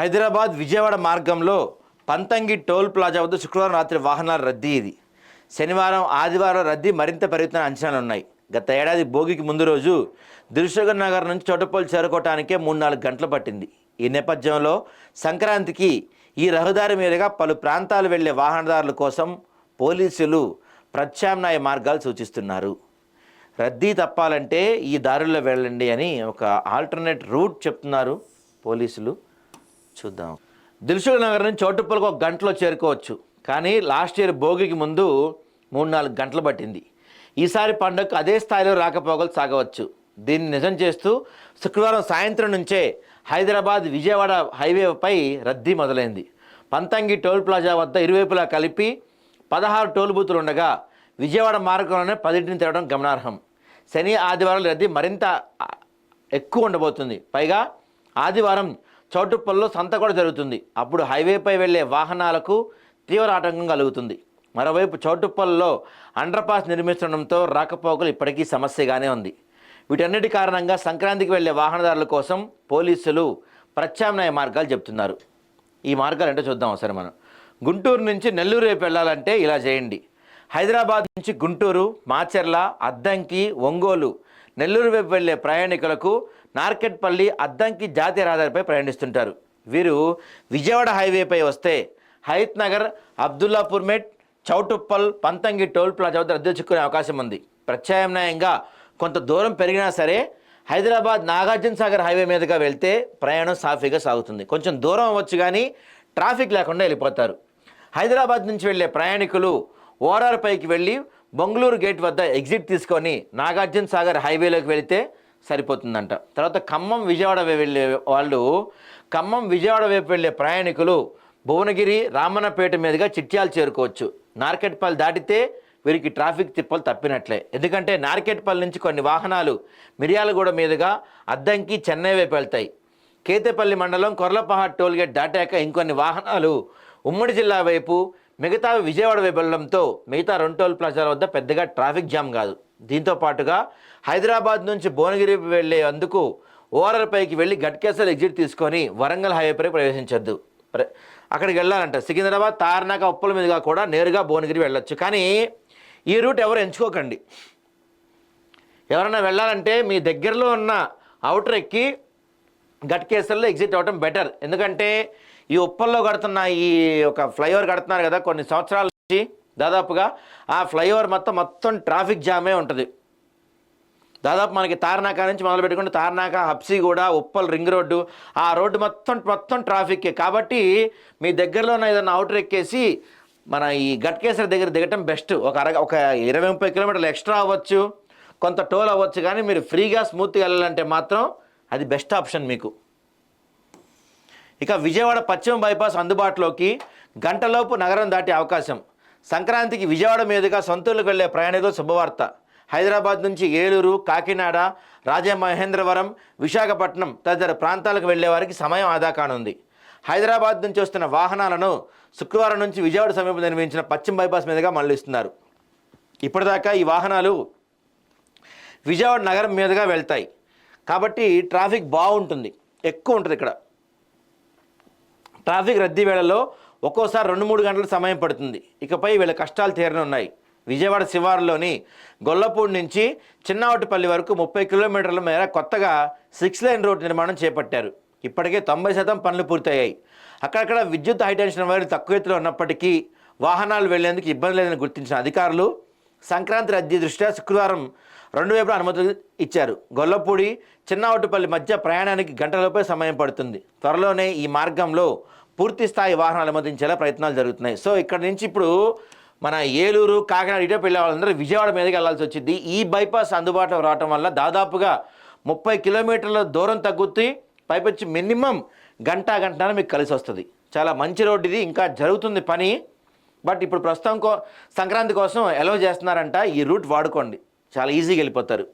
హైదరాబాద్ విజయవాడ మార్గంలో Panthangi toll plaza వద్ద శుక్రవారం రాత్రి వాహనాల రద్దీ ఇది. శనివారం ఆదివారం రద్దీ మరింత పెరుగుతున్న అంచనాలు ఉన్నాయి. గత ఏడాది భోగికి ముందు రోజు దిల్సుఖ్ నగర్ నుంచి చోటపల్లి చేరుకోవటానికే మూడు నాలుగు గంటలు పట్టింది. ఈ నేపథ్యంలో సంక్రాంతికి ఈ రహదారి మీదుగా పలు ప్రాంతాలు వెళ్ళే వాహనదారుల కోసం పోలీసులు ప్రత్యామ్నాయ మార్గాలు సూచిస్తున్నారు. రద్దీ తప్పాలంటే ఈ దారుల్లో వెళ్ళండి అని ఒక ఆల్టర్నేట్ రూట్ చెప్తున్నారు పోలీసులు. చూద్దాం. దిల్సుఖ్ నగర్ నుంచి చోటుప్పలకు ఒక గంటలో చేరుకోవచ్చు. కానీ లాస్ట్ ఇయర్ భోగికి ముందు మూడు నాలుగు గంటలు పట్టింది. ఈసారి పండుగకు అదే స్థాయిలో రాకపోకలు సాగవచ్చు. దీన్ని నిజం చేస్తూ శుక్రవారం సాయంత్రం నుంచే హైదరాబాద్ విజయవాడ హైవేపై రద్దీ మొదలైంది. పంతంగి టోల్ ప్లాజా వద్ద ఇరువైపులా కలిపి పదహారు టోల్ బూతులు ఉండగా విజయవాడ మార్గంలోనే పదింటిని తెరవడం గమనార్హం. శని ఆదివారం రద్దీ మరింత ఎక్కువ ఉండబోతుంది. పైగా ఆదివారం చౌటుప్పల్లో సంత కూడా జరుగుతుంది. అప్పుడు హైవేపై వెళ్ళే వాహనాలకు తీవ్ర ఆటంకం కలుగుతుంది. మరోవైపు చౌటుప్పల్లో అండర్ పాస్ నిర్మిస్తుండడంతో రాకపోకలు ఇప్పటికీ సమస్యగానే ఉంది. వీటన్నిటి కారణంగా సంక్రాంతికి వెళ్ళే వాహనదారుల కోసం పోలీసులు ప్రత్యామ్నాయ మార్గాలు చెప్తున్నారు ఈ మార్గాలు ఏంటో చూద్దాం ఒకసారి మనం. గుంటూరు నుంచి నెల్లూరు వైపు వెళ్ళాలంటే ఇలా చేయండి. హైదరాబాద్ నుంచి గుంటూరు మాచెర్ల అద్దంకి ఒంగోలు నెల్లూరు వైపు వెళ్ళే ప్రయాణికులకు నార్కెట్పల్లి అద్దంకి జాతీయ రహదారిపై ప్రయాణిస్తుంటారు. వీరు విజయవాడ హైవేపై వస్తే హైత్ నగర్ అబ్దుల్లాపూర్మెట్ చౌటుప్పల్ పంతంగి టోల్ ప్లాజా వద్ద రద్దు చిక్కునే అవకాశం ఉంది. ప్రత్యామ్నాయంగా కొంత దూరం పెరిగినా సరే హైదరాబాద్ నాగార్జున సాగర్ హైవే మీదుగా వెళ్తే ప్రయాణం సాఫీగా సాగుతుంది. కొంచెం దూరం అవ్వచ్చు కానీ ట్రాఫిక్ లేకుండా వెళ్ళిపోతారు. హైదరాబాద్ నుంచి వెళ్ళే ప్రయాణికులు ఓఆర్ఆర్ పైకి వెళ్ళి బొంగళూరు గేట్ వద్ద ఎగ్జిట్ తీసుకొని నాగార్జున సాగర్ హైవేలోకి వెళితే సరిపోతుందంట. తర్వాత ఖమ్మం విజయవాడ వెళ్ళే వాళ్ళు ఖమ్మం విజయవాడ వైపు వెళ్ళే ప్రయాణికులు భువనగిరి రామన్నపేట మీదుగా చిట్యాలు చేరుకోవచ్చు. నార్కెట్పల్లి దాటితే వీరికి ట్రాఫిక్ తిప్పలు తప్పినట్లే. ఎందుకంటే నార్కెట్పల్లి నుంచి కొన్ని వాహనాలు మిర్యాలగూడ మీదుగా అద్దంకి చెన్నై వైపు వెళ్తాయి. కేతేపల్లి మండలం కొర్లపహాడ్ టోల్గేట్ దాటాక ఇంకొన్ని వాహనాలు ఉమ్మడి జిల్లా వైపు మిగతా విజయవాడ వైపు వెళ్ళడంతో మిగతా రెండు టోల్ ప్లాజాల వద్ద పెద్దగా ట్రాఫిక్ జామ్ కాదు. దీంతో పాటుగా హైదరాబాద్ నుంచి భువనగిరి వైపు వెళ్ళే అందుకు ఓఆర్ఆర్ పైకి వెళ్ళి గట్కేసర్ ఎగ్జిట్ తీసుకొని వరంగల్ హైవేపై ప్రవేశించొద్దు. అక్కడికి వెళ్ళాలంట. సికింద్రాబాద్ తారనాక ఉప్పల మీదుగా కూడా నేరుగా భువనగిరి వెళ్ళొచ్చు. కానీ ఈ రూట్ ఎవరు ఎంచుకోకండి. ఎవరైనా వెళ్ళాలంటే మీ దగ్గరలో ఉన్న అవుటర్ ఎక్కి గట్కేసర్లో ఎగ్జిట్ అవ్వటం బెటర్. ఎందుకంటే ఈ ఉప్పల్లో కడుతున్న ఈ ఒక ఫ్లైఓవర్ కడుతున్నారు కదా కొన్ని సంవత్సరాల నుంచి దాదాపుగా ఆ ఫ్లైఓవర్ మొత్తం మొత్తం ట్రాఫిక్ జామే ఉంటుంది. దాదాపు మనకి తార్నాక నుంచి మొదలు పెట్టుకుంటే తార్నాక హబ్సిగూడ ఉప్పల్ రింగ్ రోడ్డు ఆ రోడ్డు మొత్తం మొత్తం ట్రాఫిక్ కాబట్టి మీ దగ్గరలో ఉన్న ఏదైనా అవుటర్ ఎక్కేసి మన ఈ గట్కేశ్వర దగ్గర దిగటం బెస్ట్. ఒక అరగ ఒక ఇరవై ముప్పై కిలోమీటర్లు ఎక్స్ట్రా అవ్వచ్చు కొంత టోల్ అవ్వచ్చు కానీ మీరు ఫ్రీగా స్మూత్గా వెళ్ళాలంటే మాత్రం అది బెస్ట్ ఆప్షన్ మీకు. ఇక విజయవాడ పశ్చిమ బైపాస్ అందుబాటులోకి గంటలోపు నగరం దాటే అవకాశం. సంక్రాంతికి విజయవాడ మీదుగా సొంతూరుకు వెళ్ళే ప్రయాణికులు శుభవార్త. హైదరాబాద్ నుంచి ఏలూరు కాకినాడ రాజమహేంద్రవరం విశాఖపట్నం తదితర ప్రాంతాలకు వెళ్ళే వారికి సమయం ఆదా కానుంది. హైదరాబాద్ నుంచి వస్తున్న వాహనాలను శుక్రవారం నుంచి విజయవాడ సమీపం నిర్మించిన పశ్చిమ బైపాస్ మీదుగా మళ్ళిస్తున్నారు. ఇప్పటిదాకా ఈ వాహనాలు విజయవాడ నగరం మీదుగా వెళ్తాయి. కాబట్టి ట్రాఫిక్ బాగుంటుంది. ఎక్కువ ఉంటుంది ఇక్కడ. ట్రాఫిక్ రద్దీ వేళల్లో ఒక్కోసారి రెండు మూడు గంటల సమయం పడుతుంది. ఇకపై వీళ్ళ కష్టాలు తీరనున్నాయి విజయవాడ శివారులోని గొల్లపూడి నుంచి చిన్నవటిపల్లి వరకు ముప్పై కిలోమీటర్ల మేర కొత్తగా సిక్స్ లైన్ రోడ్ నిర్మాణం చేపట్టారు. ఇప్పటికే తొంభై శాతం పనులు పూర్తయ్యాయి. అక్కడక్కడ విద్యుత్ హైటెన్షన్ వైర్లు తక్కువ ఎత్తులో ఉన్నప్పటికీ వాహనాలు వెళ్ళేందుకు ఇబ్బంది లేదని గుర్తించిన అధికారులు సంక్రాంతి రద్దీ దృష్ట్యా శుక్రవారం రెండు వైపులా అనుమతులు ఇచ్చారు. గొల్లపూడి చిన్నవటిపల్లి మధ్య ప్రయాణానికి గంటలపై సమయం పడుతుంది. త్వరలోనే ఈ మార్గంలో పూర్తి స్థాయి వాహనాలు అనుమతించేలా ప్రయత్నాలు జరుగుతున్నాయి. సో ఇక్కడ నుంచి ఇప్పుడు మన ఏలూరు కాకినాడ ఇటే వెళ్ళే వాళ్ళందరూ విజయవాడ మీదకి వెళ్ళాల్సి వచ్చింది. ఈ బైపాస్ అందుబాటులో రావటం వల్ల దాదాపుగా ముప్పై కిలోమీటర్ల దూరం తగ్గుతూ పైపొచ్చి మినిమం గంట గంటన మీకు కలిసి వస్తుంది చాలా మంచి రోడ్డు ఇది ఇంకా జరుగుతుంది పని. బట్ ఇప్పుడు ప్రస్తుతం కో సంక్రాంతి కోసం ఎలవ్ చేస్తున్నారంట ఈ రూట్ వాడుకోండి. చాలా ఈజీగా వెళ్ళిపోతారు.